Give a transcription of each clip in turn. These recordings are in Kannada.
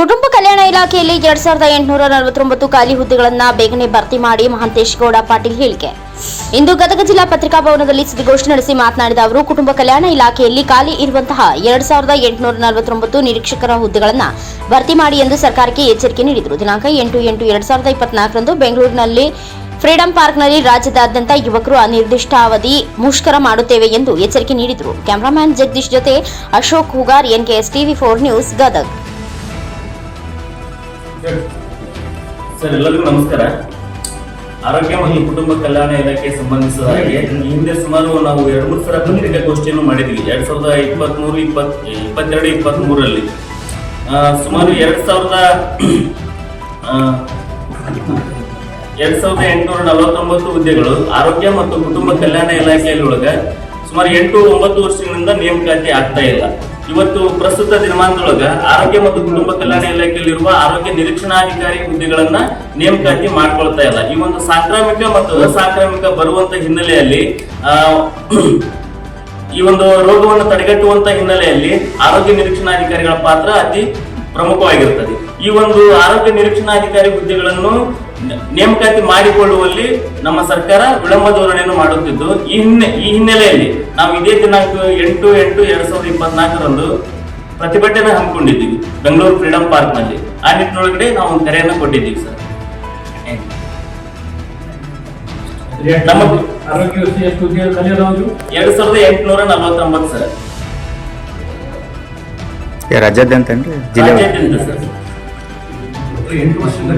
ಕುಟುಂಬ ಕಲ್ಯಾಣ ಇಲಾಖೆಯಲ್ಲಿ ಎರಡ್ ಸಾವಿರದ ಎಂಟುನೂರ ನಲವತ್ತೊಂಬತ್ತು ಖಾಲಿ ಹುದ್ದೆಗಳನ್ನು ಬೇಗನೆ ಭರ್ತಿ ಮಾಡಿ ಮಹಾಂತೇಶ್ ಗೌಡ ಪಾಟೀಲ್ ಹೇಳಿಕೆ. ಇಂದು ಗದಗ ಜಿಲ್ಲಾ ಪತ್ರಿಕಾ ಭವನದಲ್ಲಿ ಸುದ್ದಿಗೋಷ್ಠಿ ನಡೆಸಿ ಮಾತನಾಡಿದ ಅವರು, ಕುಟುಂಬ ಕಲ್ಯಾಣ ಇಲಾಖೆಯಲ್ಲಿ ಖಾಲಿ ಇರುವಂತಹ ಎರಡ್ ಸಾವಿರದ ಎಂಟುನೂರ ನಲವತ್ತೊಂಬತ್ತು ನಿರೀಕ್ಷಕರ ಹುದ್ದೆಗಳನ್ನು ಭರ್ತಿ ಮಾಡಿ ಎಂದು ಸರ್ಕಾರಕ್ಕೆ ಎಚ್ಚರಿಕೆ ನೀಡಿದರು. ದಿನಾಂಕ ಎಂಟು ಎಂಟು ಎರಡ್ ಸಾವಿರದ ಇಪ್ಪತ್ನಾಲ್ಕರಂದು ಬೆಂಗಳೂರಿನಲ್ಲಿ ಫ್ರೀಡಂ ಪಾರ್ಕ್ನಲ್ಲಿ ರಾಜ್ಯದಾದ್ಯಂತ ಯುವಕರು ಅನಿರ್ದಿಷ್ಟಾವಧಿ ಮುಷ್ಕರ ಮಾಡುತ್ತೇವೆ ಎಂದು ಎಚ್ಚರಿಕೆ ನೀಡಿದರು. ಕ್ಯಾಮರಾಮ್ಯಾನ್ ಜಗದೀಶ್ ಜೊತೆ Ashok Hugar NKS TV four news Gadag. Sir, ಎಲ್ಲರಿಗೂ ನಮಸ್ಕಾರ. ಆರೋಗ್ಯ ಮತ್ತು ಕುಟುಂಬ ಕಲ್ಯಾಣ ಇಲಾಖೆಗೆ ಸಂಬಂಧಿಸಿದ ಹಾಗೆ ಹಿಂದೆ ಸುಮಾರು ನಾವು ಎರಡು ಮೂರು ಸಲ ಪತ್ರಿಕಾಗೋಷ್ಠಿಯನ್ನು ಮಾಡಿದ್ವಿ. ಎರಡ್ ಸಾವಿರದ ಇಪ್ಪತ್ಮೂರು, ಇಪ್ಪತ್, ಇಪ್ಪತ್ತೆರಡು ಇಪ್ಪತ್ತ್ ಮೂರರಲ್ಲಿ ಸುಮಾರು ಎರಡ್ ಸಾವಿರದ ಎರಡ್ ಸಾವಿರದ ಎಂಟುನೂರ ನಲವತ್ತೊಂಬತ್ತು ಹುದ್ದೆಗಳು ಆರೋಗ್ಯ ಮತ್ತು ಕುಟುಂಬ ಕಲ್ಯಾಣ ಇಲಾಖೆಯಲ್ಲಿ ಒಳಗ ಸುಮಾರು ಎಂಟು ಒಂಬತ್ತು ವರ್ಷಗಳಿಂದ ನೇಮಕಾತಿ ಆಗ್ತಾ ಇಲ್ಲ. ಇವತ್ತು ಪ್ರಸ್ತುತ ದಿನಮಾನದೊಳಗೆ ಆರೋಗ್ಯ ಮತ್ತು ಕುಟುಂಬ ಕಲ್ಯಾಣ ಇಲಾಖೆಯಲ್ಲಿರುವ ಆರೋಗ್ಯ ನಿರೀಕ್ಷಣಾಧಿಕಾರಿ ಹುದ್ದೆಗಳನ್ನ ನೇಮಕಾತಿ ಮಾಡ್ಕೊಳ್ತಾ ಇಲ್ಲ. ಈ ಒಂದು ಸಾಂಕ್ರಾಮಿಕ ಮತ್ತು ಅಸಾಂಕ್ರಾಮಿಕ ಬರುವಂತ ಹಿನ್ನೆಲೆಯಲ್ಲಿ ಈ ಒಂದು ರೋಗವನ್ನು ತಡೆಗಟ್ಟುವಂತ ಹಿನ್ನೆಲೆಯಲ್ಲಿ ಆರೋಗ್ಯ ನಿರೀಕ್ಷಣಾಧಿಕಾರಿಗಳ ಪಾತ್ರ ಅತಿ ಪ್ರಮುಖವಾಗಿರುತ್ತದೆ. ಈ ಒಂದು ಆರೋಗ್ಯ ನಿರೀಕ್ಷಣಾಧಿಕಾರಿ ಹುದ್ದೆಗಳನ್ನು ನೇಮಕಾತಿ ಮಾಡಿಕೊಳ್ಳುವಲ್ಲಿ ನಮ್ಮ ಸರ್ಕಾರ ವಿಳಂಬ ಧೋರಣೆಯನ್ನು ಮಾಡುತ್ತಿದ್ದು ಈ ಹಿನ್ನೆ ಈ ಹಿನ್ನೆಲೆಯಲ್ಲಿ ನಾವು ಇದೇ ದಿನಾಂಕ ಎಂಟು ಎಂಟು ಎರಡ್ ಸಾವಿರದ ಇಪ್ಪತ್ನಾಲ್ಕರಂದು ಪ್ರತಿಭಟನೆ ಹಮ್ಮಿಕೊಂಡಿದ್ದೀವಿ ಬೆಂಗಳೂರು ಫ್ರೀಡಂ ಪಾರ್ಕ್ನಲ್ಲಿ ಆ ನಿಟ್ಟಿನೊಳಗಡೆ ನಾವು ಒಂದು ಕರೆಯನ್ನು ಕೊಟ್ಟಿದ್ದೀವಿ ಸರ್. ಎರಡ್ ಸಾವಿರದ ಎಂಟುನೂರ ನಲವತ್ತೊಂಬತ್ತು ಸರ್. ರಾಜ್ಯಾದ್ಯಂತ ಏನ್ರಿ? ಜಿಲ್ಲೆ ರಾಜ್ಯಾದ್ಯಂತ ಸರ್. ಎಂಟು ವರ್ಷದಿಂದ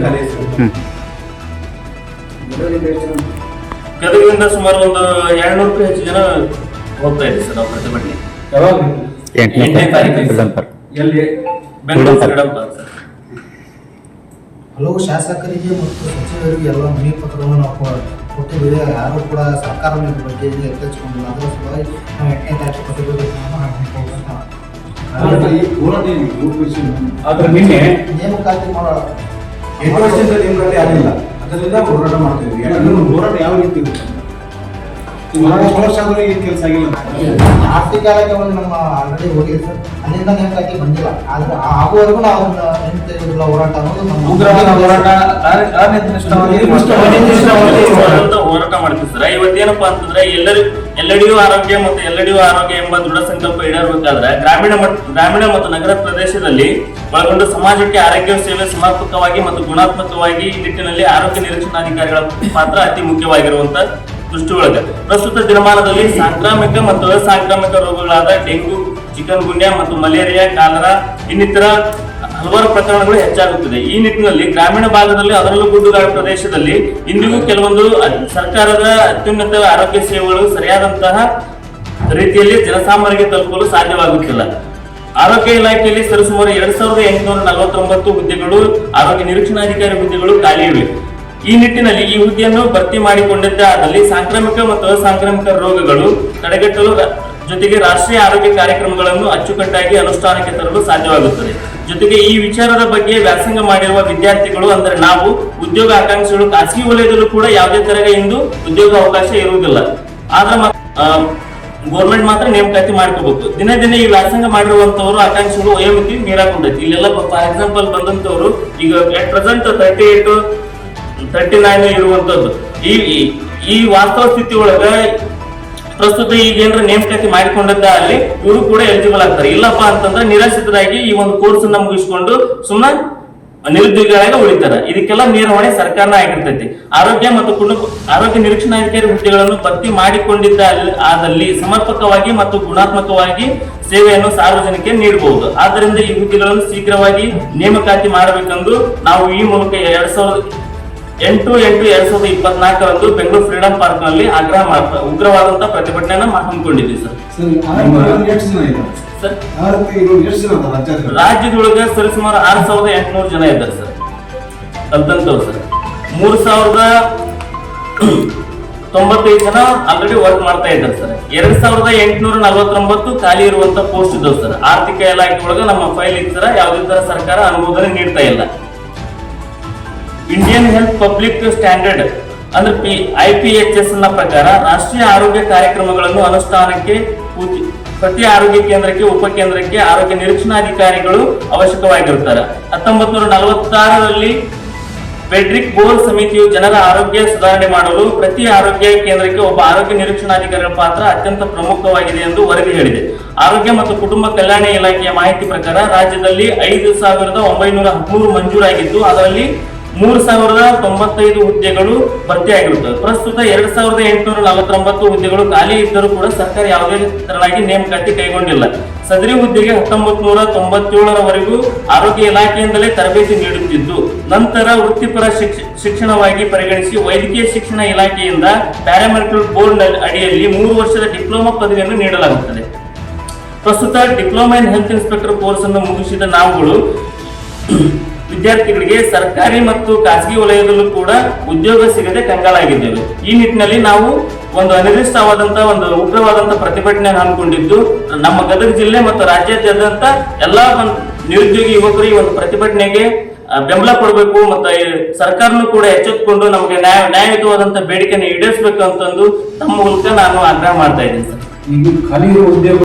ಗದಗದಿಂದ ಸುಮಾರು ಒಂದು ಎರಡ್ನೂರಕ್ಕೂ ಹೆಚ್ಚು ಜನ ಹೋಗ್ತಾ ಇದೆ ಸರ್ ನಾವು ಪ್ರತಿಭಟನೆ. ಯಾವಾಗ ಎಂಟನೇ ತಾರೀಕು. ಎಲ್ಲಿ? Bengaluru Freedom park sir. ಹಲವು ಶಾಸಕರಿಗೆ ಮತ್ತು ಸಚಿವರಿಗೆ ಎಲ್ಲ ಮನವಿ ಪತ್ರವನ್ನು ನಾವು ಕೊಟ್ಟಿದ್ದೇವೆ. ಯಾರು ಕೂಡ ಸರ್ಕಾರ ಬಗ್ಗೆ ಎತ್ತಿಕೊಂಡಿಲ್ಲ ಅದರ ಸಲುವಾಗಿ ನಾವು ಎಂಟನೇ ತಾರೀಕು ಪ್ರತಿಭಟನೆಯನ್ನು ಹಮ್ಮಿಕೊಳ್ಳುವಂತ ಆದ್ರೆ ನಿನ್ನೆ ನೇಮಕಾತಿ ಮಾಡೋ ಎಂಟು ವರ್ಷದಿಂದ ಆಗಿಲ್ಲ ಅದರಿಂದ ಹೋರಾಟ ಮಾಡ್ತಿದ್ವಿ ಯಾಕಂದ್ರೆ ಹೋರಾಟ ಯಾವ ರೀತಿ ಇರುತ್ತೆ? ಆದ್ರೂ ಈ ಕೆಲಸ ಆಗಿಲ್ಲ ಆರ್ಥಿಕ ಇಲಾಖೆ ಒಂದು ನಮ್ಮ ಆಲ್ರೆಡಿ ಹೋಗಿದೆ ಸರ್. ಅಲ್ಲಿಂದ ನೇಮಕಾತಿ ಬಂದಿಲ್ಲ. ಆದ್ರೆ ಆ- ಆಗುವವರೆಗೂ ನಾವು ಹಿಂತೆಗೆದುಕೊಳ್ಳೋ ಹೋರಾಟ ಅನ್ನೋದು ನಮ್ಮ ಉಗ್ರವಾದ ಹೋರಾಟ ಅನಿರ್ದಿಷ್ಟವಾಗಿ ಹೋರಾಟ. ಮಾಡ್ತೀವಿ ಸರ್. ಇವತ್ತೇನಪ್ಪಾ ಅಂತಂದ್ರೆ ಎಲ್ಲರಿಗೂ ಎಲ್ಲೆಡೆಯೂ ಆರೋಗ್ಯ ಮತ್ತು ಎಲ್ಲೆಡೆಯೂ ಆರೋಗ್ಯ ಎಂಬ ದೃಢ ಸಂಕಲ್ಪ ಈಡೇರಬೇಕಾದ್ರೆ ಗ್ರಾಮೀಣ ಗ್ರಾಮೀಣ ಮತ್ತು ನಗರ ಪ್ರದೇಶದಲ್ಲಿ ಒಳಗೊಂಡು ಸಮಾಜಕ್ಕೆ ಆರೋಗ್ಯ ಸೇವೆ ಸಮರ್ಪಕವಾಗಿ ಮತ್ತು ಗುಣಾತ್ಮಕವಾಗಿ ಈ ನಿಟ್ಟಿನಲ್ಲಿ ಆರೋಗ್ಯ ನಿರೀಕ್ಷಣಾಧಿಕಾರಿಗಳ ಪಾತ್ರ ಅತಿ ಮುಖ್ಯವಾಗಿರುವಂತ ದೃಷ್ಟಿ ಒಳಗೆ ಪ್ರಸ್ತುತ ದಿನಮಾನದಲ್ಲಿ ಸಾಂಕ್ರಾಮಿಕ ಮತ್ತು ಅಸಾಂಕ್ರಾಮಿಕ ರೋಗಗಳಾದ ಡೆಂಗು ಚಿಕನ್ ಗುನ್ಯಾ ಮತ್ತು ಮಲೇರಿಯಾ, ಕಾಲರಾ, ಇನ್ನಿತರ ಹಲವಾರು ಪ್ರಕರಣಗಳು ಹೆಚ್ಚಾಗುತ್ತಿದೆ. ಈ ನಿಟ್ಟಿನಲ್ಲಿ ಗ್ರಾಮೀಣ ಭಾಗದಲ್ಲಿ ಅದರಲ್ಲೂ ಗುಡ್ಡುಗಾಡು ಪ್ರದೇಶದಲ್ಲಿ ಇಂದಿಗೂ ಕೆಲವೊಂದು ಸರ್ಕಾರದ ಅತ್ಯುನ್ನತ ಆರೋಗ್ಯ ಸೇವೆಗಳು ಸರಿಯಾದಂತಹ ರೀತಿಯಲ್ಲಿ ಜನಸಾಮಾನ್ಯರಿಗೆ ತಲುಪಲು ಸಾಧ್ಯವಾಗುತ್ತಿಲ್ಲ. ಆರೋಗ್ಯ ಇಲಾಖೆಯಲ್ಲಿ ಸರಿಸುಮಾರು ಎರಡ್ ಸಾವಿರದ ಎಂಟುನೂರ ನಲವತ್ತೊಂಬತ್ತು ಹುದ್ದೆಗಳು, ಆರೋಗ್ಯ ನಿರೀಕ್ಷಣಾಧಿಕಾರಿ ಹುದ್ದೆಗಳು ಖಾಲಿ ಇವೆ. ಈ ನಿಟ್ಟಿನಲ್ಲಿ ಈ ಹುದ್ದೆಯನ್ನು ಭರ್ತಿ ಮಾಡಿಕೊಂಡಿದ್ದೇ ಆದಲ್ಲಿ ಸಾಂಕ್ರಾಮಿಕ ಮತ್ತು ಅಸಾಂಕ್ರಾಮಿಕ ರೋಗಗಳು ತಡೆಗಟ್ಟಲು ಜೊತೆಗೆ ರಾಷ್ಟ್ರೀಯ ಆರೋಗ್ಯ ಕಾರ್ಯಕ್ರಮಗಳನ್ನು ಅಚ್ಚುಕಟ್ಟಾಗಿ ಅನುಷ್ಠಾನಕ್ಕೆ ತರಲು ಸಾಧ್ಯವಾಗುತ್ತದೆ. ಜೊತೆಗೆ ಈ ವಿಚಾರದ ಬಗ್ಗೆ ವ್ಯಾಸಂಗ ಮಾಡಿರುವ ವಿದ್ಯಾರ್ಥಿಗಳು ಅಂದ್ರೆ ನಾವು ಉದ್ಯೋಗ ಆಕಾಂಕ್ಷಿಗಳು ಖಾಸಗಿ ವಲಯದಲ್ಲೂ ಕೂಡ ಯಾವುದೇ ತರಹ ಇಂದು ಉದ್ಯೋಗ ಅವಕಾಶ ಇರುವುದಿಲ್ಲ. ಆದ್ರೆ ಗೌರ್ಮೆಂಟ್ ಮಾತ್ರ ನೇಮಕಾತಿ ಮಾಡ್ಕೋಬೇಕು. ದಿನೇ ದಿನೇ ಈ ವ್ಯಾಸಂಗ ಮಾಡಿರುವಂತವರು ಆಕಾಂಕ್ಷಿಗಳು ವಯೋಮಿತಿ ಮೀರಾಕೊಂಡೈತಿ. ಇಲ್ಲೆಲ್ಲ ಫಾರ್ ಎಕ್ಸಾಂಪಲ್ ಬಂದಂತವರು ಈಗ at present thirty eight thirty nine ಇರುವಂತದ್ದು ಈ, ಈ- ವಾಸ್ತವ ಸ್ಥಿತಿ ಒಳಗ ಪ್ರಸ್ತುತ ಈಗ ಏನಾರ ನೇಮಕಾತಿ ಮಾಡಿಕೊಂಡಿದ್ದ ಅಲ್ಲಿ ಇವರು ಕೂಡ ಎಲಿಜಿಬಲ್ ಆಗ್ತಾರೆ. ಇಲ್ಲಪ್ಪ ಅಂತಂದ್ರೆ ನಿರಾಶ್ರಿತರಾಗಿ ಈ ಒಂದು ಕೋರ್ಸ್ ಅನ್ನ ಮುಗಿಸ್ಕೊಂಡು ಸುಮ್ಮನೆ ನಿರುದ್ಯೋಗಿಗಳಾಗಿ ಉಳಿತಾರ. ಇದಕ್ಕೆಲ್ಲ ನಿರ್ವಹಣೆ ಸರ್ಕಾರನ ಆಗಿರ್ತೈತಿ. ಆರೋಗ್ಯ ಮತ್ತು ಕುಟುಂಬ ಆರೋಗ್ಯ ನಿರೀಕ್ಷಣಾಧಿಕಾರಿ ಹುದ್ದೆಗಳನ್ನು ಭರ್ತಿ ಮಾಡಿಕೊಂಡಿದ್ದ ಆದಲ್ಲಿ ಸಮರ್ಪಕವಾಗಿ ಮತ್ತು ಗುಣಾತ್ಮಕವಾಗಿ ಸೇವೆಯನ್ನು ಸಾರ್ವಜನಿಕ ನೀಡಬಹುದು. ಆದ್ದರಿಂದ ಈ ಹುದ್ದೆಗಳನ್ನು ಶೀಘ್ರವಾಗಿ ನೇಮಕಾತಿ ಮಾಡಬೇಕೆಂದು ನಾವು ಈ ಮೂಲಕ ಎರಡ್ ಸಾವಿರದ ಎಂಟು ಎಂಟು ಎರಡ್ ಸಾವಿರದ ಇಪ್ಪತ್ನಾಲ್ಕರಂದು ಬೆಂಗಳೂರು ಫ್ರೀಡಂ ಪಾರ್ಕ್ನಲ್ಲಿ ಆಗ್ರಹ ಮಾಡ್ತಾ ಉಗ್ರವಾದಂತಹ ಪ್ರತಿಭಟನೆಯನ್ನ ಹಮ್ಮಿಕೊಂಡಿದ್ವಿ ಸರ್. Sir sir? ರಾಜ್ಯದೊಳಗೆ ಸರಿಸುಮಾರು ಆರು ಸಾವಿರದ ಎಂಟುನೂರು ಜನ ಇದ್ದಾರೆ ಸರ್. ಕಲ್ತಂತವ್ರು ಸರ್. ಮೂರು ಸಾವಿರದ ತೊಂಬತ್ತೈದು ಜನ ಆಲ್ರೆಡಿ ವರ್ಕ್ ಮಾಡ್ತಾ ಇದ್ದಾರೆ ಸರ್. ಎರಡ್ ಸಾವಿರದ ಎಂಟುನೂರ ನಲವತ್ತೊಂಬತ್ತು ಖಾಲಿ ಇರುವಂತ ಪೋಸ್ಟ್ ಇದ್ದವು ಸರ್. ಆರ್ಥಿಕ ಇಲಾಖೆ ಒಳಗೆ ನಮ್ಮ ಫೈಲ್ ಇತರ ಯಾವುದೇ ತರ ಸರ್ಕಾರ ಅನುಮೋದನೆ ನೀಡ್ತಾ ಇಲ್ಲ. ಇಂಡಿಯನ್ ಹೆಲ್ತ್ ಪಬ್ಲಿಕ್ ಸ್ಟ್ಯಾಂಡರ್ಡ್ ಅಂದ್ರೆ ಪಿ ಐ ಪಿ ಎಚ್ ಎಸ್ನ ಪ್ರಕಾರ ರಾಷ್ಟ್ರೀಯ ಆರೋಗ್ಯ ಕಾರ್ಯಕ್ರಮಗಳನ್ನು ಅನುಷ್ಠಾನಕ್ಕೆ ಪ್ರತಿ ಆರೋಗ್ಯ ಕೇಂದ್ರಕ್ಕೆ ಉಪಕೇಂದ್ರಕ್ಕೆ ಆರೋಗ್ಯ ನಿರೀಕ್ಷಣಾಧಿಕಾರಿಗಳು ಅವಶ್ಯಕವಾಗಿರುತ್ತಾರೆ. ಹತ್ತೊಂಬತ್ತು ನೂರ ನಲವತ್ತಾರರಲ್ಲಿ ಫೆಡ್ರಿಕ್ ಬೋರ್ ಸಮಿತಿಯು ಜನರ ಆರೋಗ್ಯ ಸುಧಾರಣೆ ಮಾಡಲು ಪ್ರತಿ ಆರೋಗ್ಯ ಕೇಂದ್ರಕ್ಕೆ ಒಬ್ಬ ಆರೋಗ್ಯ ನಿರೀಕ್ಷಣಾಧಿಕಾರಿಗಳ ಪಾತ್ರ ಅತ್ಯಂತ ಪ್ರಮುಖವಾಗಿದೆ ಎಂದು ವರದಿ ಹೇಳಿದೆ. ಆರೋಗ್ಯ ಮತ್ತು ಕುಟುಂಬ ಕಲ್ಯಾಣ ಇಲಾಖೆಯ ಮಾಹಿತಿ ಪ್ರಕಾರ ರಾಜ್ಯದಲ್ಲಿ ಐದು ಸಾವಿರದ ಒಂಬೈನೂರ ಹದಿಮೂರು ಮಂಜೂರಾಗಿದ್ದು, ಅದರಲ್ಲಿ ಮೂರು ಸಾವಿರದ ತೊಂಬತ್ತೈದು ಹುದ್ದೆಗಳು ಭರ್ತಿಯಾಗಿರುತ್ತವೆ. ಪ್ರಸ್ತುತ ಎರಡ್ ಸಾವಿರದ ಎಂಟುನೂರ ನಲವತ್ತೊಂಬತ್ತು ಹುದ್ದೆಗಳು ಖಾಲಿ ಇದ್ದರೂ ಕೂಡ ಸರ್ಕಾರ ಯಾವುದೇ ತರನಾಗಿ ನೇಮಕಾತಿ ಕೈಗೊಂಡಿಲ್ಲ. ಸದರಿ ಹುದ್ದೆಗೆ ಹತ್ತೊಂಬತ್ತು ನೂರ ತೊಂಬತ್ತೇಳರವರೆಗೂ ಆರೋಗ್ಯ ಇಲಾಖೆಯಿಂದಲೇ ತರಬೇತಿ ನೀಡುತ್ತಿದ್ದು, ನಂತರ ವೃತ್ತಿಪರ ಶಿಕ್ಷ- ಶಿಕ್ಷಣವಾಗಿ ಪರಿಗಣಿಸಿ ವೈದ್ಯಕೀಯ ಶಿಕ್ಷಣ ಇಲಾಖೆಯಿಂದ ಪ್ಯಾರಾಮೆಡಿಕಲ್ ಬೋರ್ಡ್ ಅಡಿಯಲ್ಲಿ ಮೂರು ವರ್ಷದ ಡಿಪ್ಲೊಮಾ ಪದವಿಯನ್ನು ನೀಡಲಾಗುತ್ತದೆ. ಪ್ರಸ್ತುತ diploma in health inspector course ಅನ್ನು ಮುಗಿಸಿದ ನಾವುಗಳು ವಿದ್ಯಾರ್ಥಿಗಳಿಗೆ ಸರ್ಕಾರಿ ಮತ್ತು ಖಾಸಗಿ ವಲಯದಲ್ಲೂ ಕೂಡ ಉದ್ಯೋಗ ಸಿಗದೆ ಕಂಗಾಲಾಗಿದ್ದೇವೆ ಈ ನಿಟ್ಟಿನಲ್ಲಿ ನಾವು ಒಂದು ಅನಿರ್ದಿಷ್ಟವಾದಂತಹ ಒಂದು ಉಗ್ರವಾದಂತಹ ಪ್ರತಿಭಟನೆ ಹಮ್ಮಿಕೊಂಡಿದ್ದು, ನಮ್ಮ ಗದಗ ಜಿಲ್ಲೆ ಮತ್ತು ರಾಜ್ಯಾದ್ಯಂತ ಎಲ್ಲಾ ಒಂದು ನಿರುದ್ಯೋಗಿ ಯುವಕರು ಈ ಒಂದು ಪ್ರತಿಭಟನೆಗೆ ಬೆಂಬಲ ಕೊಡಬೇಕು ಮತ್ತು ಸರ್ಕಾರನು ಕೂಡ ಎಚ್ಚೆತ್ತುಕೊಂಡು ನಮಗೆ ನ್ಯಾಯ ನ್ಯಾಯಯುತವಾದಂತಹ ಬೇಡಿಕೆಯನ್ನು ಈಡೇರಿಸಬೇಕು ಅಂತಂದು ತಮ್ಮ ಮೂಲಕ ನಾನು ಆಗ್ರಹ ಮಾಡ್ತಾ ಇದ್ದೀನಿ, ಸರ್. ಖಾಲಿ ಉದ್ಯೋಗ